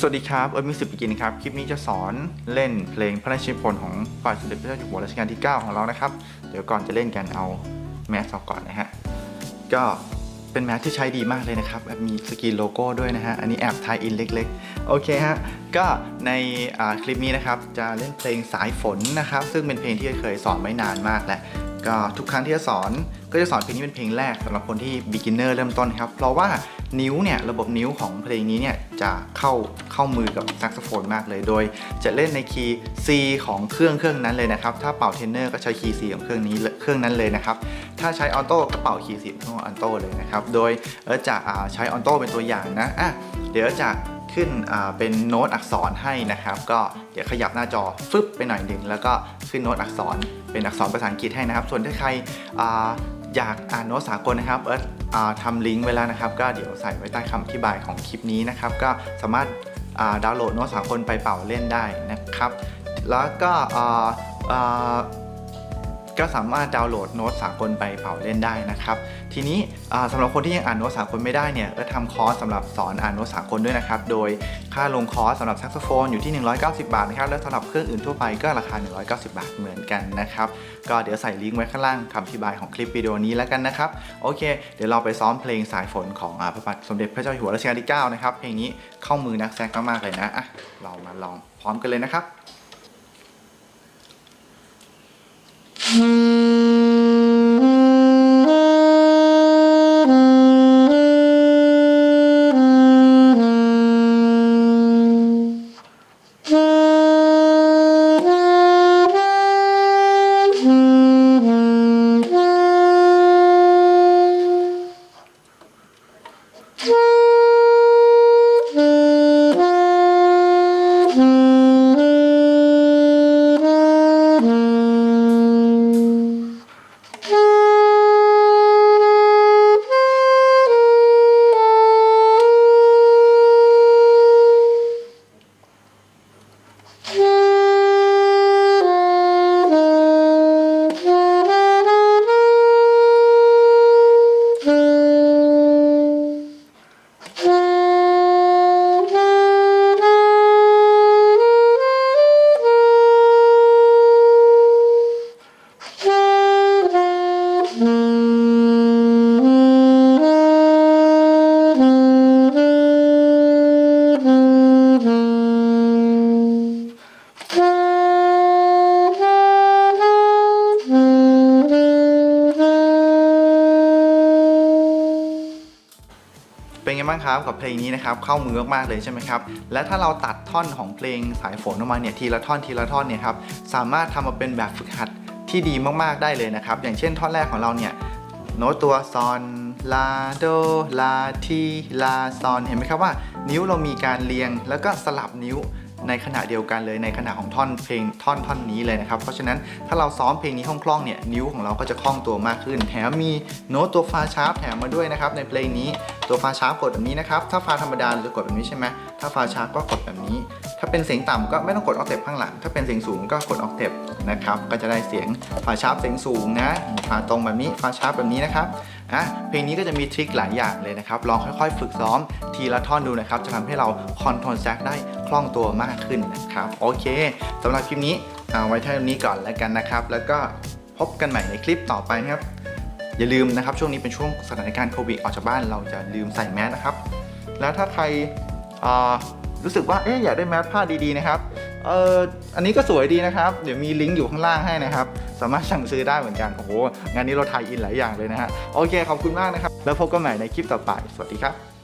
สวัสดีครับเอิร์ธมิวสิกบิกินครับ คลิปนี้จะสอนเล่นเพลงพระราชนิพนธ์ของฝ่ายสมเด็จพระเจ้าอยู่หัวรัชกาลที่ 9 ของเรานะครับ เดี๋ยวก่อนจะเล่นกันเอาแมสออกก่อนนะฮะ ก็เป็นแมสที่ใช้ดีมากเลยนะครับแบบมีสกรีนโลโก้ด้วยนะฮะ อันนี้แอบทายอินเล็กๆ โอเคฮะ ก็ในคลิปนี้นะครับ จะเล่นเพลงสายฝนนะครับ ซึ่งเป็นเพลงที่เคยสอนไว้นานมากแล้ว ก็ทุกครั้งที่จะสอนก็จะสอนเพลงนี้เป็นเพลงแรกสำหรับคนที่ beginner เริ่มต้นครับ เพราะว่านิ้วเนี่ยระบบนิ้วของเพลงนี้เนี่ยจะเข้าเข้ามือกับแซกโซโฟนมากเลย โดยจะเล่นในคีย์ C ของเครื่องเครื่องนั้นเลยนะครับ ถ้าเป่าเทนเนอร์ก็ใช้คีย์ C ของเครื่องนี้เครื่องนั้นเลยนะครับ ถ้าใช้ออโต้ก็เป่าคีย์ C ของออโต้เลยนะครับ โดยเออจะใช้ออโต้เป็นตัวอย่างนะอะเดี๋ยวจะ ขึ้นเป็นโน้ตอักษรให้นะครับ ก็เดี๋ยวขยับหน้าจอฟึบไปหน่อยหนึ่งแล้วก็ขึ้นโน้ตอักษรเป็นอักษรภาษาอังกฤษให้นะครับ ส่วนถ้าใครออยากอ่านโน้ตสากลนะครับเอิร์ธอ่าทำลิงก์ไว้แล้วนะครับ ก็เดี๋ยวใส่ไว้ใต้คำอธิบายของคลิปนี้นะครับ ก็สามารถดาวน์โหลดโน้ตสากลไปเป่าเล่นได้นะครับ แล้วก็ ก็สามารถดาวน์โหลดโน้ตสากลไปเป่าเล่นได้นะครับ ทีนี้อ่าสำหรับคนที่ยังอ่านโน้ตสากลไม่ได้เนี่ยก็ทำคอร์สสำหรับสอนอ่านโน้ตสากลด้วยนะครับ โดยค่าลงคอร์สสำหรับแซกโซโฟนอยู่ที่ 190 บาทนะครับ และสำหรับเครื่องอื่นทั่วไปก็ราคา 190 บาทเหมือนกันนะครับ ก็เดี๋ยวใส่ลิงก์ไว้ข้างล่างคำอธิบายของคลิปวิดีโอนี้แล้วกันนะครับ โอเค เดี๋ยวเราไปซ้อมเพลงสายฝนของอพระบาทสมเด็จพระเจ้าอยู่หัวรัชกาลที่ 9 นะครับ เพลงนี้เข้ามือนักแซกมากๆเลยนะอะเรามาลองพร้อมกันเลยนะครับ เป็นไงบ้างครับกับเพลงนี้นะครับเข้ามือมากๆเลยใช่ไหมครับและถ้าเราตัดท่อนของเพลงสายฝนออกมาเนี่ยทีละท่อนทีละท่อนเนี่ยครับสามารถทำมาเป็นแบบฝึกหัดที่ดีมากๆได้เลยนะครับ อย่างเช่นท่อนแรกของเราเนี่ยโน้ตตัวซอนลาโดลาทีลาซอนเห็นไหมครับว่า นิ้วเรามีการเรียงแล้วก็สลับนิ้วในขณะเดียวกันเลยในขณะของท่อนเพลงท่อนท่อนนี้เลยนะครับ เพราะฉะนั้นถ้าเราซ้อมเพลงนี้คล่องๆเนี่ยนิ้วของเราก็จะคล่องตัวมากขึ้น แถมมีโน้ตตัวฟาชาร์ปแถมมาด้วยนะครับในเพลงนี้ ตัวฟาช้ากดแบบนี้นะครับ ถ้าฟาธรรมดาเราจะกดแบบนี้ใช่ไหมถ้าฟาช้าก็กดแบบนี้ ถ้าเป็นเสียงต่ำก็ไม่ต้องกดออกเทปข้างหลัง ถ้าเป็นเสียงสูงก็กดออกเทปนะครับ ก็จะได้เสียงฟาช้าเสียงสูงนะฟาตรงแบบนี้ฟาช้าแบบนี้นะครับอะเพลงนี้ก็จะมีทริคหลายอย่างเลยนะครับ ลองค่อยๆ ฝึกซ้อมทีละท่อนดูนะครับ จะทำให้เราคอนโทรลแซกได้คล่องตัวมากขึ้นนะครับ โอเคสำหรับคลิปนี้เอาไว้เท่านี้ก่อนแล้วกันนะครับ แล้วก็พบกันใหม่ในคลิปต่อไปครับ อย่าลืมนะครับ ช่วงนี้เป็นช่วงสถานการณ์โควิดออกจากบ้านเราจะลืมใส่แมสนะครับ แล้วถ้าใครรู้สึกว่าเอ๊ะอยากได้แมสผ้าดีๆนะครับเอออันนี้ก็สวยดีนะครับ เดี๋ยวมีลิงก์อยู่ข้างล่างให้นะครับ สามารถสั่งซื้อได้เหมือนกัน โอ้โห งานนี้เราทายอินหลายอย่างเลยนะฮะ โอเค ขอบคุณมากนะครับ แล้วพบกันใหม่ในคลิปต่อไป สวัสดีครับ